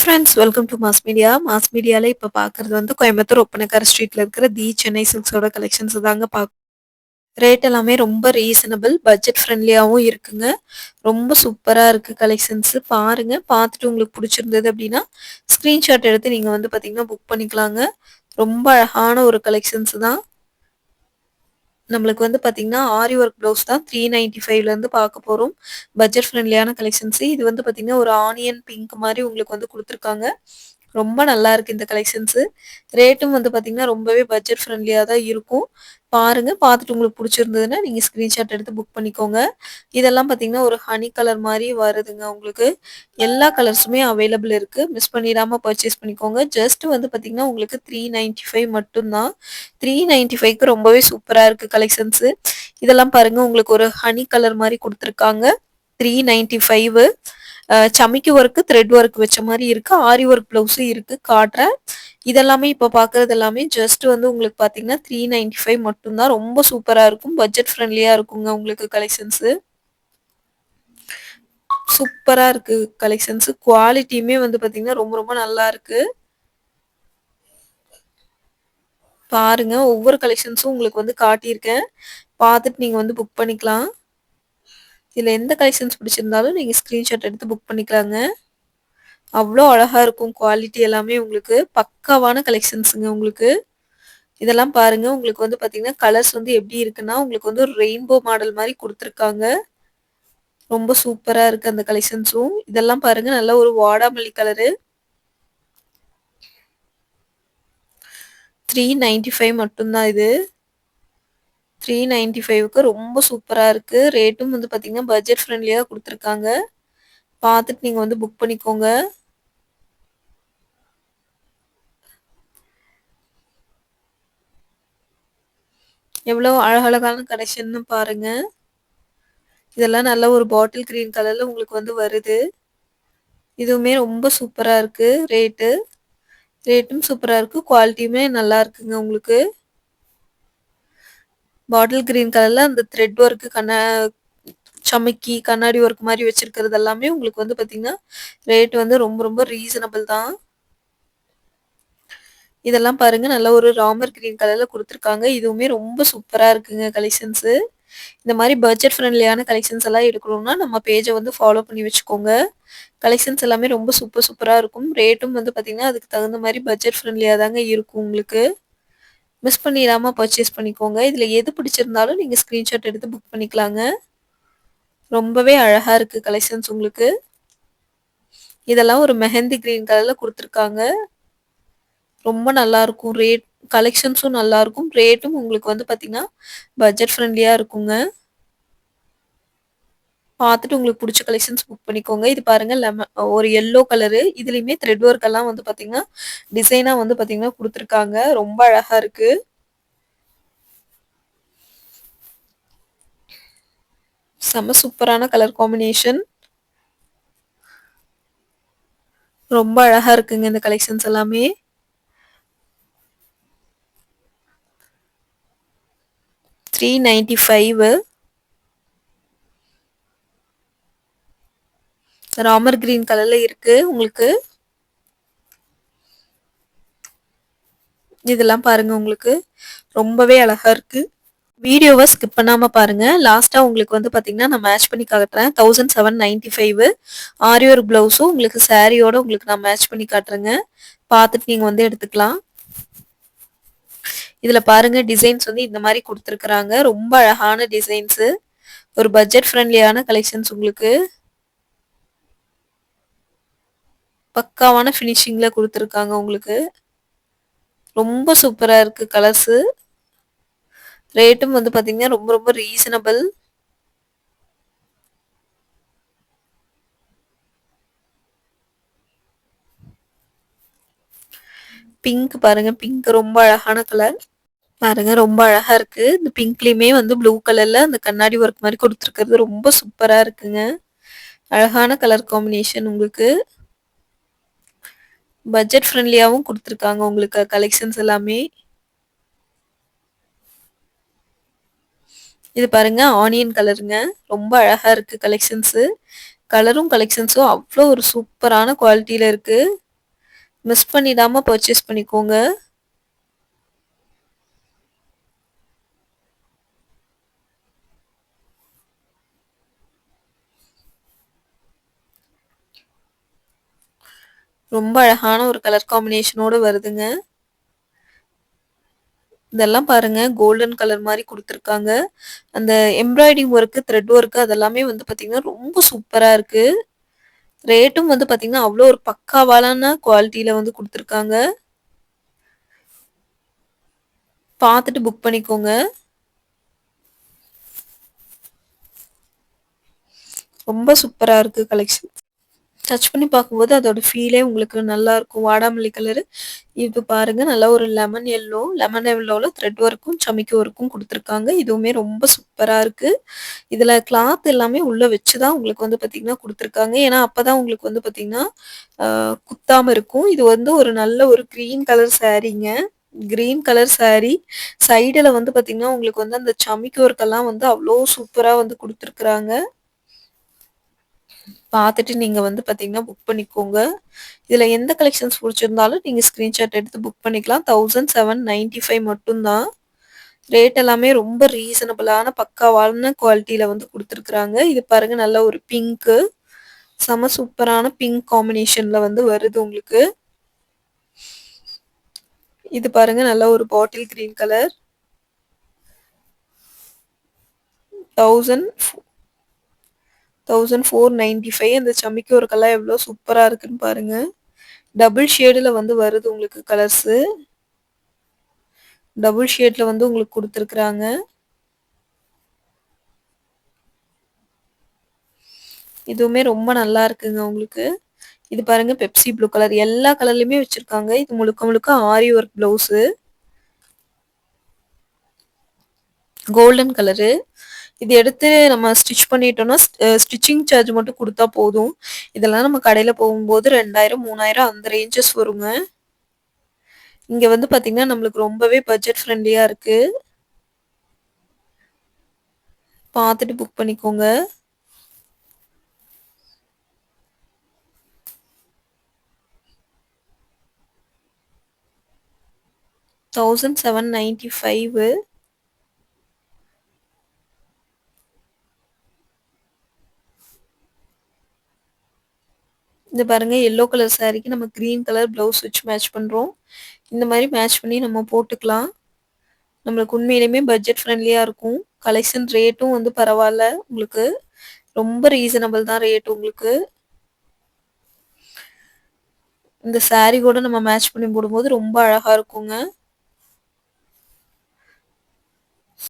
Friends welcome to mass media mass மீடியாவில் இப்போ பார்க்குறது வந்து கோயம்புத்தூர் ஒப்பனக்கார ஸ்ட்ரீட்டில் இருக்கிற தி சென்னை சில்க்ஸோட கலெக்ஷன்ஸ் தாங்க பார்க்க ரேட் எல்லாமே ரொம்ப ரீசனபிள் பட்ஜெட் ஃப்ரெண்ட்லியாகவும் இருக்குங்க. ரொம்ப சூப்பராக இருக்குது கலெக்ஷன்ஸு பாருங்கள் பார்த்துட்டு உங்களுக்கு பிடிச்சிருந்தது அப்படின்னா ஸ்க்ரீன்ஷாட் எடுத்து நீங்கள் வந்து பார்த்தீங்கன்னா புக் பண்ணிக்கலாங்க. ரொம்ப அழகான ஒரு கலெக்ஷன்ஸ் தான். நம்மளுக்கு வந்து பார்த்தீங்கன்னா ஆரி ஒர்க் ப்ளவுஸ் தான் த்ரீ நைன்டி ஃபைவ்லேருந்து பார்க்க போகிறோம் பட்ஜெட் ஃப்ரெண்ட்லியான கலெக்ஷன்ஸு இது வந்து பார்த்தீங்கன்னா ஒரு ஆனியன் பிங்க் மாதிரி உங்களுக்கு வந்து கொடுத்துருக்காங்க. ரொம்ப நல்லா இருக்குது இந்த கலெக்ஷன்ஸு ரேட்டும் வந்து பார்த்தீங்கன்னா ரொம்பவே பட்ஜெட் ஃப்ரெண்ட்லியாக தான் இருக்கும். பாருங்கள் பார்த்துட்டு உங்களுக்கு பிடிச்சிருந்ததுன்னா நீங்கள் ஸ்க்ரீன்ஷாட் எடுத்து புக் பண்ணிக்கோங்க. இதெல்லாம் பார்த்தீங்கன்னா ஒரு ஹனி கலர் மாதிரி வருதுங்க உங்களுக்கு. எல்லா கலர்ஸுமே அவைலபிள் இருக்குது மிஸ் பண்ணிடாம பர்ச்சேஸ் பண்ணிக்கோங்க. ஜஸ்ட் வந்து பார்த்திங்கன்னா உங்களுக்கு த்ரீ நைன்டி ஃபைவ் மட்டும்தான். த்ரீ நைன்ட்டி ஃபைவ்க்கு ரொம்பவே சூப்பராக இருக்குது கலெக்ஷன்ஸு இதெல்லாம் பாருங்கள் உங்களுக்கு ஒரு ஹனி கலர் மாதிரி கொடுத்துருக்காங்க. த்ரீ நைன்டி ஃபைவ் சமிக்கு ஒர்க்கு த்ரெட் ஒர்க் வச்ச மாதிரி இருக்கு. ஆரி ஒர்க் ப்ளவுஸும் இருக்கு. காட்டுறேன். இதெல்லாமே இப்போ பார்க்கறது எல்லாமே ஜஸ்ட் வந்து உங்களுக்கு பார்த்தீங்கன்னா த்ரீ நைன்டி ஃபைவ் மட்டும்தான். ரொம்ப சூப்பராக இருக்கும். பட்ஜெட் ஃப்ரெண்ட்லியாக இருக்குங்க உங்களுக்கு கலெக்ஷன்ஸு சூப்பராக இருக்கு கலெக்ஷன்ஸு குவாலிட்டியுமே வந்து பார்த்தீங்கன்னா ரொம்ப ரொம்ப நல்லா இருக்கு. பாருங்க. ஒவ்வொரு கலெக்ஷன்ஸும் உங்களுக்கு வந்து காட்டியிருக்கேன். பார்த்துட்டு நீங்கள் வந்து புக் பண்ணிக்கலாம். இதில் எந்த கலெக்ஷன்ஸ் பிடிச்சிருந்தாலும் நீங்கள் ஸ்க்ரீன்ஷாட் எடுத்து புக் பண்ணிக்கலாங்க. அவ்வளோ அழகாக இருக்கும் குவாலிட்டி எல்லாமே உங்களுக்கு. பக்காவான கலெக்ஷன்ஸுங்க உங்களுக்கு. இதெல்லாம் பாருங்க உங்களுக்கு வந்து பார்த்தீங்கன்னா கலர்ஸ் வந்து எப்படி இருக்குன்னா உங்களுக்கு வந்து ஒரு ரெயின்போ மாடல் மாதிரி கொடுத்துருக்காங்க. ரொம்ப சூப்பராக இருக்குது அந்த கலெக்ஷன்ஸும் இதெல்லாம் பாருங்க நல்ல ஒரு வாடாமல்லி கலரு த்ரீ நைன்டி ஃபைவ் மட்டும்தான் இது. த்ரீ நைன்டி ஃபைவ்க்கு ரொம்ப சூப்பராக இருக்குது ரேட்டும் வந்து பார்த்தீங்கன்னா பட்ஜெட் ஃப்ரெண்ட்லியாக கொடுத்துருக்காங்க. பார்த்துட்டு நீங்கள் வந்து புக் பண்ணிக்கோங்க. எவ்வளோ அழகழகான கலெக்ஷன்னு பாருங்க. இதெல்லாம் நல்ல ஒரு பாட்டில் க்ரீன் கலரில் உங்களுக்கு வந்து வருது. இதுவுமே ரொம்ப சூப்பராக இருக்குது ரேட்டு ரேட்டும் சூப்பராக இருக்குது குவாலிட்டியுமே நல்லா இருக்குங்க உங்களுக்கு. பாட்டில் கிரீன் கலரில் அந்த த்ரெட் ஒர்க்கு கண்ணா சமைக்கி கண்ணாடி ஒர்க் மாதிரி வச்சிருக்கிறது எல்லாமே உங்களுக்கு வந்து பார்த்தீங்கன்னா ரேட் வந்து ரொம்ப ரொம்ப ரீசனபிள் தான். இதெல்லாம் பாருங்க நல்ல ஒரு ராமர் கிரீன் கலர்ல கொடுத்துருக்காங்க. இதுவுமே ரொம்ப சூப்பரா இருக்குங்க கலெக்ஷன்ஸு இந்த மாதிரி பட்ஜெட் ஃப்ரெண்ட்லியான கலெக்ஷன்ஸ் எல்லாம் எடுக்கணும்னா நம்ம பேஜை வந்து ஃபாலோ பண்ணி வச்சுக்கோங்க. கலெக்ஷன்ஸ் எல்லாமே ரொம்ப சூப்பர் சூப்பராக இருக்கும். ரேட்டும் வந்து பார்த்தீங்கன்னா அதுக்கு தகுந்த மாதிரி பட்ஜெட் ஃப்ரெண்ட்லியாக தாங்க இருக்கும் உங்களுக்கு. மிஸ் பண்ணிடாமல் பர்ச்சேஸ் பண்ணிக்கோங்க. இதில் எது பிடிச்சிருந்தாலும் நீங்கள் ஸ்க்ரீன்ஷாட் எடுத்து புக் பண்ணிக்கலாங்க. ரொம்பவே அழகாக இருக்குது கலெக்ஷன்ஸ் உங்களுக்கு. இதெல்லாம் ஒரு மெஹந்தி க்ரீன் கலரில் கொடுத்துருக்காங்க. ரொம்ப நல்லாயிருக்கும் ரேட் கலெக்ஷன்ஸும் நல்லாயிருக்கும் ரேட்டும் உங்களுக்கு வந்து பார்த்திங்கன்னா பட்ஜெட் ஃப்ரெண்ட்லியாக இருக்குங்க. பார்த்துட்டு உங்களுக்கு பிடிச்ச கலெக்ஷன்ஸ் புக் பண்ணிக்கோங்க. இது பாருங்க லெமன் ஒரு எல்லோ கலரு இதுலேயுமே த்ரெட் ஒர்க் எல்லாம் வந்து பார்த்தீங்கன்னா டிசைனாக வந்து பார்த்தீங்கன்னா கொடுத்துருக்காங்க. ரொம்ப அழகாக இருக்கு. செம்ம சூப்பரான கலர் காம்பினேஷன் ரொம்ப அழகா இருக்குங்க இந்த கலெக்ஷன்ஸ் எல்லாமே. Three ninety five Ramar green கலர்ல இருக்கு. உங்களுக்கு இதெல்லாம் பாருங்க உங்களுக்கு. ரொம்பவே அழகா இருக்கு. வீடியோவை ஸ்கிப் பண்ணாமல் பாருங்கள் லாஸ்ட்டாக உங்களுக்கு வந்து பார்த்தீங்கன்னா நான் மேட்ச் பண்ணி காட்டுறேன். தௌசண்ட் செவன் நைன்ட்டி ஃபைவ் ஆரியோர் ப்ளவுஸும் உங்களுக்கு சாரியோட உங்களுக்கு நான் மேட்ச் பண்ணி காட்டுறேங்க. பார்த்துட்டு நீங்கள் வந்து எடுத்துக்கலாம். இதில் பாருங்க டிசைன்ஸ் வந்து இந்த மாதிரி கொடுத்துருக்குறாங்க. ரொம்ப அழகான டிசைன்ஸு ஒரு பட்ஜெட் ஃப்ரெண்ட்லியான கலெக்ஷன்ஸ் உங்களுக்கு. பக்காவான ஃபினிஷிங்கில் கொடுத்துருக்காங்க உங்களுக்கு. ரொம்ப சூப்பராக இருக்குது கலர்ஸு ரேட்டும் வந்து பார்த்தீங்கன்னா ரொம்ப ரொம்ப ரீசனபிள் பிங்க் பாருங்க பிங்க் ரொம்ப அழகான கலர் பாருங்க ரொம்ப அழகா இருக்கு. இந்த பிங்க்லயுமே வந்து ப்ளூ கலர்ல அந்த கண்ணாடி ஒர்க் மாதிரி கொடுத்துருக்கிறது ரொம்ப சூப்பரா இருக்குங்க. அழகான கலர் காம்பினேஷன் உங்களுக்கு. பட்ஜெட் ஃப்ரெண்ட்லியாகவும் கொடுத்துருக்காங்க உங்களுக்கு கலெக்ஷன்ஸ் எல்லாமே. இது பாருங்க ஆனியன் கலருங்க ரொம்ப அழகா இருக்கு கலெக்ஷன்ஸு கலரும் கலெக்ஷன்ஸும் அவ்வளோ ஒரு சூப்பரான குவாலிட்டியில இருக்கு. மிஸ் பண்ணிடாம பர்ச்சேஸ் பண்ணிக்கோங்க. ரொம்ப அழகான ஒரு கலர் காம்பினேஷனோட வருதுங்க. இதெல்லாம் பாருங்க கோல்டன் கலர் மாதிரி கொடுத்துருக்காங்க. அந்த எம்ப்ராய்டிங் ஒர்க்கு த்ரெட் ஒர்க்கு அதெல்லாமே வந்து பார்த்திங்கன்னா ரொம்ப சூப்பராக இருக்கு. ரேட்டும் வந்து பார்த்திங்கன்னா அவ்வளோ ஒரு பக்காவாலான குவாலிட்டியில் வந்து கொடுத்துருக்காங்க. பார்த்துட்டு புக் பண்ணிக்கோங்க. ரொம்ப சூப்பராக இருக்குது கலெக்ஷன் டச் பண்ணி பார்க்கும்போது அதோட ஃபீலே உங்களுக்கு நல்லா இருக்கும். வாடாமல்லி கலரு இது பாருங்க நல்லா ஒரு லெமன் எல்லோ லெமன் எல்லோவில் த்ரெட் ஒர்க்கும் சமைக்க ஒர்க்கும் கொடுத்துருக்காங்க. இதுவுமே ரொம்ப சூப்பராக இருக்குது இதில் கிளாத் எல்லாமே உள்ளே வச்சு தான் உங்களுக்கு வந்து பார்த்திங்கன்னா கொடுத்துருக்காங்க. ஏன்னா அப்போ தான் உங்களுக்கு வந்து பார்த்திங்கன்னா குத்தாமல் இருக்கும். இது வந்து ஒரு நல்ல ஒரு க்ரீன் கலர் சாரீங்க கிரீன் கலர் சாரீ சைடில் வந்து பார்த்திங்கன்னா உங்களுக்கு வந்து அந்த சமைக்க ஒர்க்கெல்லாம் வந்து அவ்வளோ சூப்பராக வந்து கொடுத்துருக்குறாங்க. பார்த்துட்டு நீங்கள் வந்து பார்த்தீங்கன்னா புக் பண்ணிக்கோங்க. இதில் எந்த கலெக்ஷன்ஸ் பிடிச்சிருந்தாலும் நீங்கள் ஸ்க்ரீன்ஷாட் எடுத்து புக் பண்ணிக்கலாம். தௌசண்ட் செவன் நைன்ட்டி ஃபைவ் மட்டும்தான். ரேட் எல்லாமே ரொம்ப ரீசனபிளான பக்காவான குவாலிட்டியில் வந்து கொடுத்துருக்குறாங்க. இது பாருங்கள் நல்ல ஒரு பிங்க்கு செம சூப்பரான பிங்க் காம்பினேஷனில் வந்து வருது உங்களுக்கு. இது பாருங்க நல்ல ஒரு bottle green colour thousand thousand four ninety five அந்த சமிக்கு ஒரு கலர் எவ்வளோ சூப்பராக இருக்குன்னு பாருங்க. டபுள் ஷேடில் வந்து வருது உங்களுக்கு கலர்ஸு டபுள் ஷேடில் வந்து உங்களுக்கு கொடுத்துருக்குறாங்க. இதுவுமே ரொம்ப நல்லா இருக்குங்க உங்களுக்கு. இது பாருங்க பெப்சி ப்ளூ கலர் எல்லா கலர்லையுமே வச்சிருக்காங்க. இது முழுக்க முழுக்க aari work blouse golden colour இது எடுத்து நம்ம ஸ்டிச் பண்ணிட்டோம்னா ஸ்டிச்சிங் சார்ஜ் மட்டும் கொடுத்தா போதும். இதெல்லாம் நம்ம கடையில் போகும்போது ரெண்டாயிரம் மூணாயிரம் அந்த ரேஞ்சஸ் வருங்க. இங்கே வந்து பார்த்திங்கன்னா நம்மளுக்கு ரொம்பவே பட்ஜெட் ஃப்ரெண்ட்லியாக இருக்குது பார்த்துட்டு புக் பண்ணிக்கோங்க. தௌசண்ட் செவன் நைன்ட்டி ஃபைவு இந்த பாருங்க எல்லோ கலர் சாரீக்கு நம்ம க்ரீன் கலர் ப்ளவுஸ் வச்சு மேட்ச் பண்ணுறோம் இந்த மாதிரி மேட்ச் பண்ணி நம்ம போட்டுக்கலாம். நம்மளுக்கு உண்மையிலுமே பட்ஜெட் ஃப்ரெண்ட்லியாக இருக்கும். கலெக்ஷன் ரேட்டும் வந்து பரவாயில்ல உங்களுக்கு. ரொம்ப ரீசனபிள் தான் ரேட் உங்களுக்கு. இந்த சாரீ கூட நம்ம மேட்ச் பண்ணி போடும்போது ரொம்ப அழகாக இருக்குங்க.